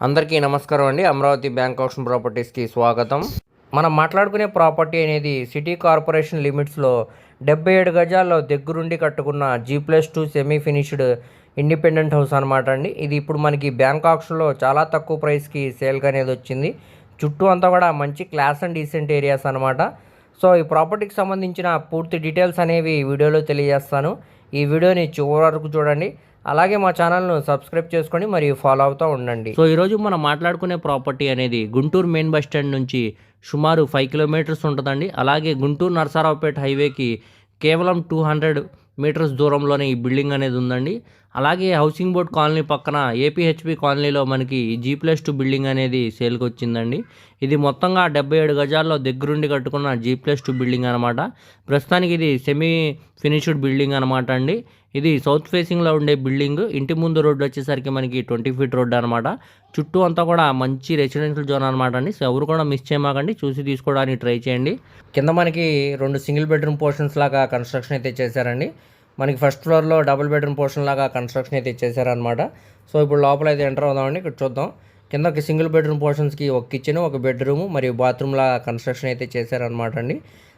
అందరికీ నమస్కారం అండి. అమరావతి బ్యాంక్ ఆప్షన్ ప్రాపర్టీస్కి స్వాగతం. మనం మాట్లాడుకునే ప్రాపర్టీ అనేది సిటీ కార్పొరేషన్ లిమిట్స్లో డెబ్బై ఏడు గజాల్లో దగ్గరుండి కట్టుకున్న G plus two semi finished independent house అనమాట అండి. ఇది ఇప్పుడు మనకి బ్యాంక్ ఆప్షన్లో చాలా తక్కువ ప్రైస్కి సేల్కి అనేది వచ్చింది. చుట్టూ అంతా కూడా మంచి క్లాస్ అండ్ డీసెంట్ ఏరియాస్ అనమాట సో ఈ ప్రాపర్టీకి సంబంధించిన పూర్తి డీటెయిల్స్ అనేవి వీడియోలో తెలియజేస్తాను. ఈ వీడియోని చివరి వరకు చూడండి. అలాగే మా ఛానల్ను సబ్స్క్రైబ్ చేసుకొని మరియు ఫాలో అవుతూ ఉండండి. సో ఈరోజు మనం మాట్లాడుకునే ప్రాపర్టీ అనేది గుంటూరు మెయిన్ బస్ స్టాండ్ నుంచి సుమారు ఫైవ్ కిలోమీటర్స్ ఉంటుందండి. అలాగే గుంటూరు నరసరావుపేట హైవేకి కేవలం టూ హండ్రెడ్ మీటర్స్ దూరంలోనే ఈ బిల్డింగ్ అనేది ఉందండి. అలాగే హౌసింగ్ బోర్డ్ కాలనీ పక్కన ఏపీహెచ్పి కాలనీలో మనకి జీ ప్లస్ టూ బిల్డింగ్ అనేది సేల్కి వచ్చిందండి. ఇది మొత్తంగా డెబ్బై ఏడు గజాల్లో దగ్గరుండి కట్టుకున్న జీ ప్లస్ టూ బిల్డింగ్ అనమాట ప్రస్తుతానికి ఇది సెమీ ఫినిష్డ్ బిల్డింగ్ అనమాట అండి. ఇది సౌత్ ఫేసింగ్లో ఉండే బిల్డింగ్ ఇంటి ముందు రోడ్డు వచ్చేసరికి మనకి ట్వంటీ ఫీట్ రోడ్డు అనమాట చుట్టూ అంతా కూడా మంచి రెసిడెన్షియల్ జోన్ అనమాట అండి. సో ఎవరు కూడా మిస్ చేయమాకండి చూసి తీసుకోవడానికి ట్రై చేయండి. కింద మనకి రెండు సింగిల్ బెడ్రూమ్ పోర్షన్స్ లాగా కన్స్ట్రక్షన్ అయితే చేశారండి. మనకి ఫస్ట్ ఫ్లోర్లో డబుల్ బెడ్రూమ్ పోర్షన్ లాగా కన్స్ట్రక్షన్ అయితే చేశారనమాట సో ఇప్పుడు లోపల అయితే ఎంటర్ అవుదామండి ఇక్కడ చూద్దాం. కింద ఒక సింగిల్ బెడ్రూమ్ పోర్షన్స్కి ఒక కిచెన్ ఒక బెడ్రూమ్ మరియు బాత్రూమ్ కన్స్ట్రక్షన్ అయితే చేశారనమాట అండి.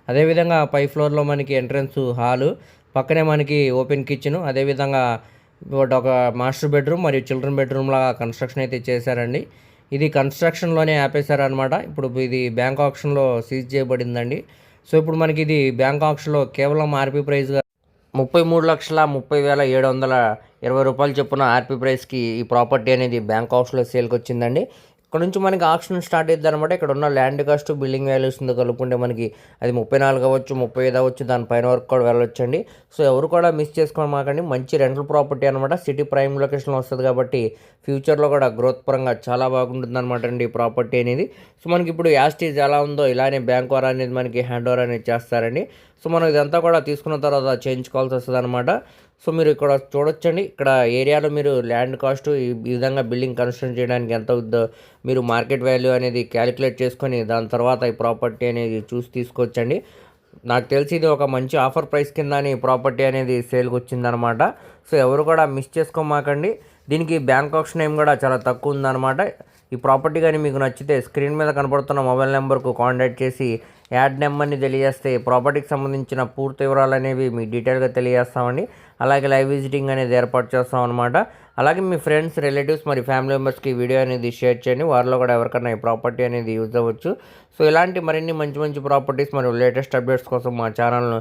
అదేవిధంగా పై ఫ్లోర్లో మనకి ఎంట్రన్స్ హాలు పక్కనే మనకి ఓపెన్ కిచెన్ అదేవిధంగా ఒక మాస్టర్ బెడ్రూమ్ మరియు చిల్డ్రన్ బెడ్రూమ్ లాగా కన్స్ట్రక్షన్ అయితే చేశారండి. ఇది కన్స్ట్రక్షన్లోనే ఆపేశారనమాట ఇప్పుడు ఇది బ్యాంక్ ఆప్షన్లో సీజ్ చేయబడిందండి. సో ఇప్పుడు మనకి ఇది బ్యాంక్ ఆప్షన్లో కేవలం ఆర్పీ ప్రైస్గా ముప్పై మూడు లక్షల ముప్పై వేల ఏడు వందల ఇరవై రూపాయలు చొప్పున ఆర్పీ ప్రైస్కి ఈ ప్రాపర్టీ అనేది బ్యాంక్ హౌస్లో సేల్కి వచ్చిందండి. ఇక్కడ నుంచి మనకి ఆప్షన్ స్టార్ట్ అవుతుంది అనమాట ఇక్కడ ఉన్న ల్యాండ్ కాస్ట్ బిల్డింగ్ వాల్యూస్ కలుపుకుంటే మనకి అది ముప్పై నాలుగు అవ్వచ్చు ముప్పై ఐదు అవ్వచ్చు దానిపైన వరకు కూడా వెళ్ళొచ్చండి. సో ఎవరు కూడా మిస్ చేసుకోవడం మాకండి మంచి రెంటల్ ప్రాపర్టీ అనమాట సిటీ ప్రైమ్ లొకేషన్లో వస్తుంది కాబట్టి ఫ్యూచర్లో కూడా గ్రోత్ పరంగా చాలా బాగుంటుంది అనమాట అండి ఈ ప్రాపర్టీ అనేది. సో మనకి ఇప్పుడు యాస్టీజ్ ఎలా ఉందో ఇలానే బ్యాంక్ వార్ అనేది మనకి హ్యాండ్ ఓవర్ అనేది చేస్తారండి. సో మనం ఇదంతా కూడా తీసుకున్న తర్వాత చేయించుకోవాల్సి వస్తుంది అనమాట సో మీరు ఇక్కడ చూడొచ్చండి. ఇక్కడ ఏరియాలో మీరు ల్యాండ్ కాస్ట్ ఈ విధంగా బిల్డింగ్ కన్స్ట్రక్ట్ చేయడానికి ఎంత అవుద్దో మీరు మార్కెట్ వాల్యూ అనేది క్యాలిక్యులేట్ చేసుకొని దాని తర్వాత ఈ ప్రాపర్టీ అనేది చూసి తీసుకోవచ్చండి. నాకు తెలిసి ఇది ఒక మంచి ఆఫర్ ప్రైస్ కింద ఈ ప్రాపర్టీ అనేది సేల్కి వచ్చిందనమాట సో ఎవరు కూడా మిస్ చేసుకోమాకండి. దీనికి బ్యాంక్ ఆప్షన్ ఏం కూడా చాలా తక్కువ ఉందన్నమాట. ఈ ప్రాపర్టీ కానీ మీకు నచ్చితే స్క్రీన్ మీద కనపడుతున్న మొబైల్ నెంబర్కు కాంటాక్ట్ చేసి యాడ్ నెంబర్ని తెలియజేస్తే ప్రాపర్టీకి సంబంధించిన పూర్తి వివరాలు అనేవి మీ డీటెయిల్గా తెలియజేస్తామండి. అలాగే లైవ్ విజిటింగ్ అనేది ఏర్పాటు చేస్తాం అనమాట అలాగే మీ ఫ్రెండ్స్ రిలేటివ్స్ మరి ఫ్యామిలీ మెంబర్స్కి వీడియో అనేది షేర్ చేయండి. వారిలో కూడా ఎవరికైనా ఈ ప్రాపర్టీ అనేది యూజ్ అవ్వచ్చు. సో ఇలాంటి మరిన్ని మంచి మంచి ప్రాపర్టీస్ మరియు లేటెస్ట్ అప్డేట్స్ కోసం మా ఛానల్ను